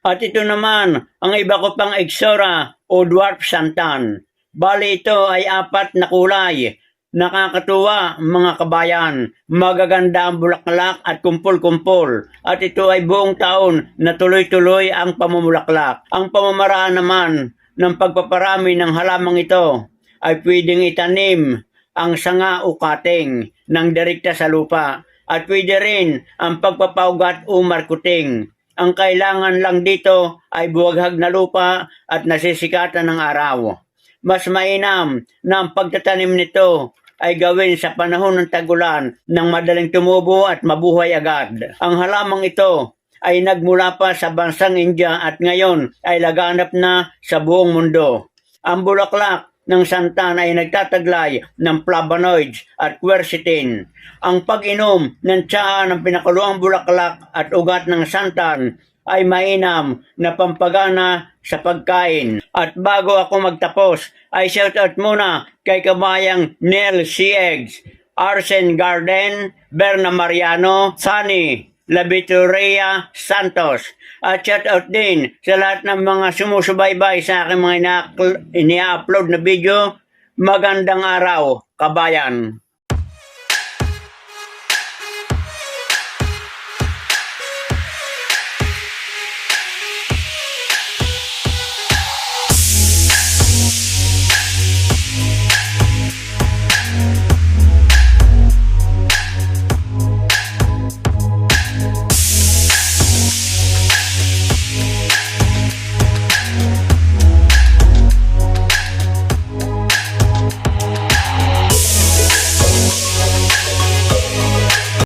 At ito naman, ang iba ko pang Exora o Dwarf Santan. Bali ito ay apat na kulay. Nakakatuwa mga kabayan, magaganda ang bulaklak at kumpol-kumpol. At ito ay buong taon na tuloy-tuloy ang pamumulaklak. Ang pamamaraan naman ng pagpaparami ng halamang ito ay pwedeng itanim ang sanga o kating ng direkta sa lupa at pwede rin ang pagpapaugat o markuting. Ang kailangan lang dito ay buwaghag na lupa at nasisikatan ng araw. Mas mainam na ang pagtatanim nito ay gawin sa panahon ng tagulan nang madaling tumubo at mabuhay agad. Ang halamang ito ay nagmula pa sa bansang India at ngayon ay laganap na sa buong mundo. Ang bulaklak ng santan ay nagtataglay ng flavonoids at quercetin. Ang pag-inom ng tsaa ng pinakuluang bulaklak at ugat ng santan ay mainam na pampagana sa pagkain. At bago ako magtapos, ay shoutout muna kay kabayang Nel Siegs, Arsen Garden, Berna Mariano, Sunny, Labiturea Santos. At shoutout din sa lahat ng mga sumusubaybay sa aking mga ina- ini-upload na video. Magandang araw, kabayan.